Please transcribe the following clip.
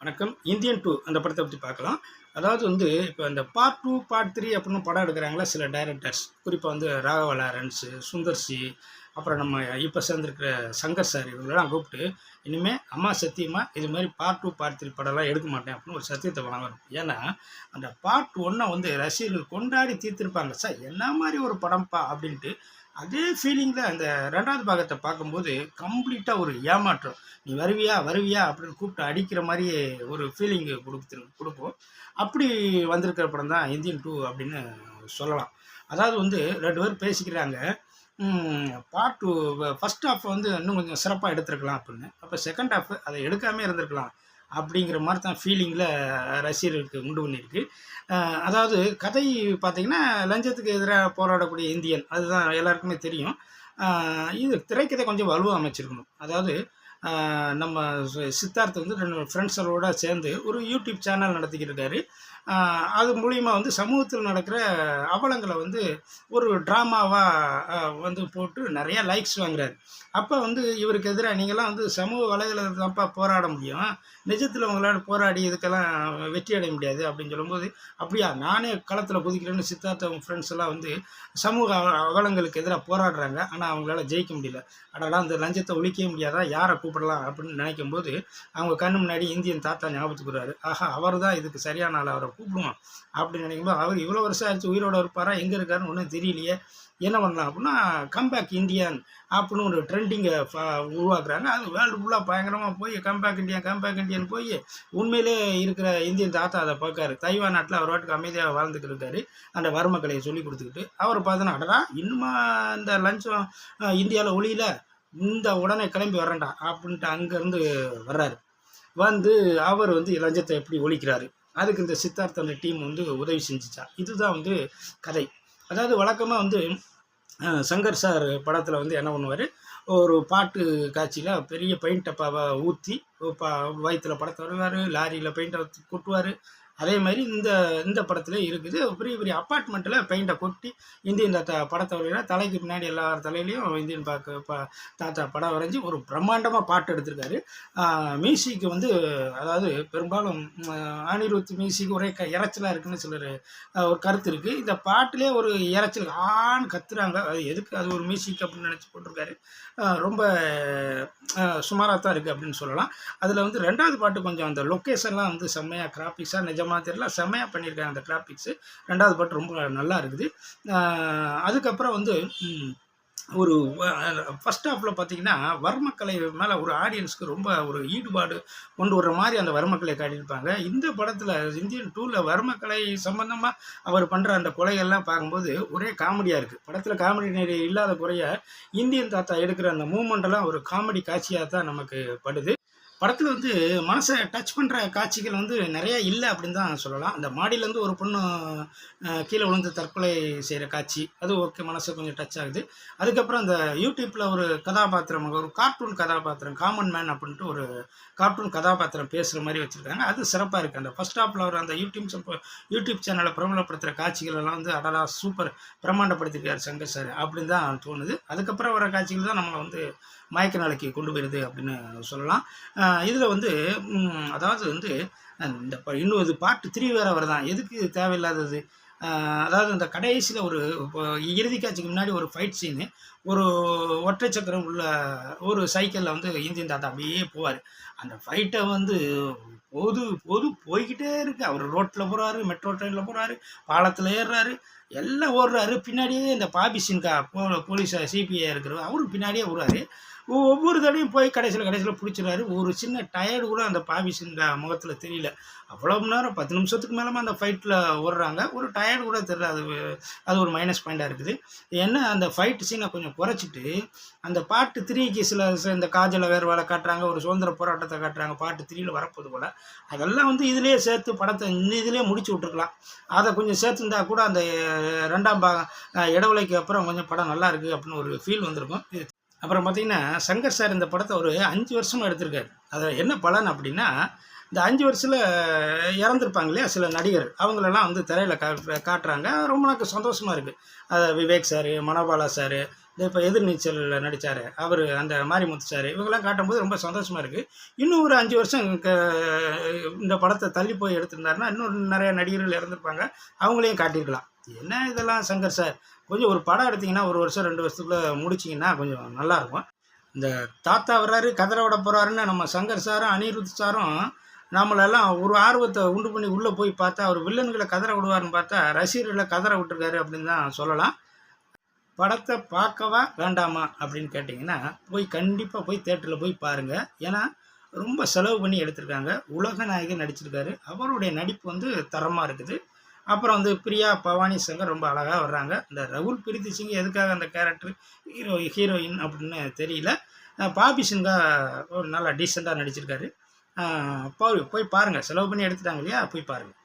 வணக்கம். Indian two அந்த படத்தை பற்றி பார்க்கலாம். அதாவது வந்து இப்போ இந்த பார்ட் டூ பார்ட் த்ரீ அப்படின்னு படம் எடுக்கிறாங்களா சில டைரக்டர்ஸ் குறிப்பாக வந்து ராகவ லாரன்ஸு சுந்தர் சி அப்புறம் நம்ம இப்போ சேர்ந்துருக்கிற சங்கர் சார் இவங்களெல்லாம் கூப்பிட்டு இனிமேல் அம்மா சத்தியமாக இது மாதிரி பார்ட் டூ பார்ட் த்ரீ படம்லாம் எடுக்க மாட்டேன் அப்படின்னு ஒரு சத்தியத்தை வழங்கணும். ஏன்னா அந்த பார்ட் ஒன்றை வந்து ரசிகர்கள் கொண்டாடி தீர்த்திருப்பாங்க. சார் என்ன மாதிரி ஒரு படம்ப்பா? அப்படின்ட்டு அதே ஃபீலிங்கில் அந்த ரெண்டாவது பாகத்தை பார்க்கும்போது கம்ப்ளீட்டாக ஒரு ஏமாற்றம். நீ வருவியா வருவியா? அப்படின்னு கூப்பிட்டு அடிக்கிற மாதிரி ஒரு ஃபீலிங்கு கொடுத்து கொடுக்கும். அப்படி வந்திருக்கிற படம் தான் இந்தியன் டூ அப்படின்னு சொல்லலாம். அதாவது வந்து ரெண்டு பேர் பேசிக்கிறாங்க. பார்ட் டூ ஃபஸ்ட் ஹாஃப் வந்து இன்னும் கொஞ்சம் சிறப்பாக எடுத்திருக்கலாம் அப்படின்னு. அப்போ செகண்ட் ஹாஃப் அதை எடுக்காமே இருந்திருக்கலாம் அப்படிங்கிற மாதிரி தான் ஃபீலிங்கில் ரசிகர்களுக்கு உண்டு பண்ணியிருக்கு. அதாவது கதை பார்த்திங்கன்னா லஞ்சத்துக்கு எதிராக போராடக்கூடிய இந்தியன் அதுதான் எல்லாருக்குமே தெரியும். இது திரைக்கதை கொஞ்சம் வலுவாக அமைச்சிருக்கணும். அதாவது நம்ம சித்தார்த் வந்து ரெண்டு ஃப்ரெண்ட்ஸரோட சேர்ந்து ஒரு யூடியூப் சேனல் நடத்திக்கிட்டு இருக்காரு. அது மூலிமா வந்து சமூகத்தில் நடக்கிற அவலங்களை வந்து ஒரு ட்ராமாவாக வந்து போட்டு நிறையா லைக்ஸ் வாங்குறாரு. அப்போ வந்து இவருக்கு எதிராக நீங்கள்லாம் வந்து சமூக வலைதளத்தில் தான்ப்பா போராட முடியும். நிஜத்தில் உங்களால் போராடி இதுக்கெல்லாம் வெற்றி அடைய முடியாது அப்படின்னு சொல்லும்போது அப்படியா நானே களத்தில் குதிக்கிறேன்னு சித்தார்த்த அவங்க ஃப்ரெண்ட்ஸ் எல்லாம் வந்து சமூக அவலங்களுக்கு எதிராக போராடுறாங்க. ஆனால் அவங்களால ஜெயிக்க முடியல. அடடா அந்த லஞ்சத்தை ஒழிக்கவே முடியாதா? யாரை கூப்பிடலாம் அப்படின்னு நினைக்கும் போது அவங்க கண்ணு முன்னாடி இந்தியன் தாத்தா ஞாபகத்துக்கு வருவாரு ஆஹா அவர் தான் இதுக்கு சரியான ஆள் அவரை கூப்பிடுவோம் அப்படின்னு நினைக்கும்போது அவர் இவ்வளோ வருஷம் ஆச்சு உயிரோட இருப்பாரா எங்கே இருக்காருன்னு ஒன்றும் தெரியலையே என்ன பண்ணலாம் அப்படின்னா கம்பேக் இந்தியன் அப்படின்னு ஒரு ட்ரெண்டிங்கை உருவாக்குறாங்க. அது வேர்ல்டு ஃபுல்லாக பயங்கரமாக போய் கம்பேக் இந்தியன் கம்பேக் இந்தியன் போய் உண்மையிலே இருக்கிற இந்தியன் தாத்தா அதை பார்க்காரு. தைவான் நாட்டில் அவர் வாட்டுக்கு அமைதியாக வாழ்ந்துக்கிட்டு இருக்காரு. அந்த வர்மக்களையை சொல்லி கொடுத்துக்கிட்டு அவர் பார்த்தோன்னா அடடா இன்னுமா இந்த லஞ்சம் இந்தியாவில் ஒளியில் இந்த உடனே கிளம்பி வரேன்டா அப்படின்ட்டு அங்கேருந்து வர்றாரு. வந்து அவர் வந்து லஞ்சத்தை எப்படி ஒழிக்கிறாரு? அதுக்கு இந்த சித்தார்த் அந்த டீம் வந்து உதவி செஞ்சுச்சா? இதுதான் வந்து கதை. அதாவது வழக்கமாக வந்து சங்கர் சார் படத்தில் வந்து என்ன பண்ணுவார்? ஒரு பாட்டு காட்சியில் பெரிய பெயிண்ட் டப்பாவை ஊற்றி பா வயிற்றில் படத்தை வருவார் லாரியில் பெயிண்டை கொட்டுவார் அதே மாதிரி இந்த இந்த படத்தில் இருக்குது. பெரிய பெரிய அப்பார்ட்மெண்ட்டில் பெயிண்டை கொட்டி இந்தியன் தாத்தா படத்தை வரையில தலைக்கு பின்னாடி எல்லா தலையிலையும் இந்தியன் பார்க்க பா தாத்தா படம் வரைஞ்சி ஒரு பிரம்மாண்டமாக பாட்டு எடுத்திருக்காரு. மியூசிக் வந்து அதாவது பெரும்பாலும் அனிருத் மியூசிக் ஒரே க இறைச்சலாக இருக்குன்னு சிலர் ஒரு கருத்து இருக்குது இந்த பாட்டிலே ஒரு இறைச்சல் ஆன்னு கத்துறாங்க. அது எதுக்கு? அது ஒரு மியூசிக் அப்படின்னு நினச்சி போட்டிருக்காரு. ரொம்ப சுமாராக தான் இருக்குது அப்படின்னு சொல்லலாம். அதில் வந்து ரெண்டாவது பாட்டு கொஞ்சம் அந்த லொக்கேஷன்லாம் வந்து செம்மையாக கிராஃபிக்ஸாக நிஜமாக தெரியல. செம்மையாக பண்ணியிருக்காங்க அந்த கிராஃபிக்ஸு ரெண்டாவது பாட்டு ரொம்ப நல்லா இருக்குது. அதுக்கப்புறம் வந்து ஒரு ஃபஸ்ட் ஹாஃபில் பார்த்தீங்கன்னா வர்மக்கலை மேலே ஒரு ஆடியன்ஸ்க்கு ரொம்ப ஒரு ஈடுபாடு கொண்டு வர்ற மாதிரி அந்த வர்மக்கலை காட்டியிருப்பாங்க. இந்த படத்தில் இந்தியன் டூவில் வர்மக்கலை சம்பந்தமாக அவர் பண்ணுற அந்த கொலைகள்லாம் பார்க்கும்போது ஒரே காமெடியாக இருக்குது படத்தில் காமெடி நிறைய இல்லாத குறைய இந்தியன் தாத்தா எடுக்கிற அந்த மூமெண்ட்டெல்லாம் ஒரு காமெடி காட்சியாக தான் நமக்கு படுது. படத்தில் வந்து மனசை டச் பண்ணுற காட்சிகள் வந்து நிறைய இல்லை அப்படின்னு தான் சொல்லலாம். அந்த மாடியிலேருந்து ஒரு பொண்ணு கீழே விழுந்து தற்கொலை செய்கிற காட்சி அது ஓகே மனசு கொஞ்சம் டச் ஆகுது. அதுக்கப்புறம் அந்த யூடியூப்பில் ஒரு கதாபாத்திரம் ஒரு கார்ட்டூன் கதாபாத்திரம் காமன் மேன் அப்படின்ட்டு ஒரு கார்ட்டூன் கதாபாத்திரம் பேசுகிற மாதிரி வச்சுருக்காங்க. அது சிறப்பாக இருக்குது அந்த ஃபர்ஸ்ட் ஆஃப்ல அவர் அந்த யூடியூப் யூடியூப் சேனலை பிரபலப்படுத்துகிற காட்சிகள் எல்லாம் வந்து அடலா சூப்பர் பிரம்மாண்டப்படுத்திருக்கார் சங்கர் சார் அப்படின்னு தான் தோணுது. அதுக்கப்புறம் வர காட்சிகள் தான் நம்மளை வந்து மயக்க நாளைக்கு கொண்டு போயிருது அப்படின்னு சொல்லலாம். இதில் வந்து அதாவது வந்து இந்த இன்னும் இது பாட்டு த்ரீ வேற வருதான் எதுக்கு தேவையில்லாதது? அதாவது இந்த கடைசியில் ஒரு இப்போ இறுதி காட்சிக்கு முன்னாடி ஒரு ஃபைட் சீனு ஒரு ஒற்றை சக்கரம் உள்ள ஒரு சைக்கிளில் வந்து இந்தியன் தாத்தா அப்படியே போவார். அந்த ஃபைட்டை வந்து போது போது போய்கிட்டே இருக்கு. அவர் ரோட்டில் போகிறாரு மெட்ரோ ட்ரெயினில் போகிறாரு பாலத்தில் ஏறுறாரு. எல்லாம் ஓடுறாரு. பின்னாடியே இந்த பாபி சின்கா போ போலீஸ் சிபிஐ இருக்கிறவர் அவரும் பின்னாடியே ஓடுறாரு. ஒவ்வொரு தடையும் போய் கடைசியில் கடைசியில் பிடிச்சிடுறாரு. ஒரு சின்ன டயர்டு கூட அந்த பாபி சின்கா முகத்தில் தெரியல. அவ்வளோ மணி நேரம் பத்து நிமிஷத்துக்கு மேலே அந்த ஃபைட்டில் ஓடுறாங்க. ஒரு டயர்டு கூட தெரியல. அது அது ஒரு மைனஸ் பாயிண்டாக இருக்குது. என்ன அந்த ஃபைட் சீனை கொஞ்சம் குறைச்சிட்டு அந்த பாட்டு த்ரீக்கு சில இந்த காஜல வேறுவாளை காட்டுறாங்க. ஒரு சுதந்திர போராட்டத்தை காட்டுறாங்க. பாட்டு த்ரீயில் வரப்போது போல். அதெல்லாம் வந்து இதுலேயே சேர்த்து படத்தை இந்த இதுலேயே முடிச்சு விட்ருக்கலாம் அதை கொஞ்சம் சேர்த்துருந்தா கூட அந்த ரெண்டாம் பாகம் அஹ், அப்புறம் கொஞ்சம் படம் நல்லா இருக்குது அப்படின்னு ஒரு ஃபீல் வந்திருக்கும். இது- அப்புறம் பார்த்தீங்கன்னா சங்கர் சார் இந்த படத்தை ஒரு அஞ்சு வருஷமா எடுத்திருக்காரு. அதில் என்ன பலன் அப்படின்னா இந்த அஞ்சு வருஷத்தில் இறந்துருப்பாங்க இல்லையா சில நடிகர். அவங்களெல்லாம் வந்து திரையில் கா காட்டுறாங்க. ரொம்ப எனக்கு சந்தோஷமாக இருக்குது அதை விவேக் சார் மனோபாலா சார் இப்போ எதிர்நீச்சலில் நடித்தார் அவர் அந்த மாரிமுத்து சார் இவங்கெல்லாம் காட்டும்போது ரொம்ப சந்தோஷமாக இருக்குது இன்னும் ஒரு அஞ்சு வருஷம் க இந்த படத்தை தள்ளி போய் எடுத்திருந்தாருன்னா இன்னும் நிறைய நடிகர்கள் இறந்துருப்பாங்க. அவங்களையும் காட்டியிருக்கலாம். என்ன இதெல்லாம் சங்கர் சார்? கொஞ்சம் ஒரு படம் எடுத்தீங்கன்னா ஒரு வருஷம் ரெண்டு வருஷத்துக்குள்ளே முடிச்சிங்கன்னா கொஞ்சம் நல்லாயிருக்கும். இந்த தாத்தா வர்றாரு கதரை விட போகிறாருன்னு நம்ம சங்கர் சாரும் அனிருத் சாரும் நம்மளெல்லாம் ஒரு ஆர்வத்தை உண்டு பண்ணி உள்ளே போய் பார்த்தா அவர் வில்லன்களை கதற விடுவார்னு பார்த்தா ரசிகர்களை கதற விட்டுருக்காரு அப்படின்னு தான் சொல்லலாம். படத்தை பார்க்கவா வேண்டாமா அப்படின்னு கேட்டிங்கன்னா போய் கண்டிப்பாக போய் தேட்டரில் போய் பாருங்கள் ஏன்னா ரொம்ப செலவு பண்ணி எடுத்திருக்காங்க. உலக நாயகன் நடிச்சிருக்காரு. அவருடைய நடிப்பு வந்து தரமாக இருக்குது. அப்புறம் வந்து பிரியா பவானி சங்கர் ரொம்ப அழகாக வர்றாங்க. இந்த ரகுல் பிரீத்தி சிங் எதுக்காக அந்த கேரக்டர் ஹீரோ ஹீரோயின் அப்படின்னு தெரியல. பாபி சிங்கா ஒரு நல்லா டீசெண்டாக நடிச்சிருக்காரு. போய் போய் பாருங்கள் செலவு பண்ணி எடுத்துட்டாங்க இல்லையா? போய் பாருங்கள்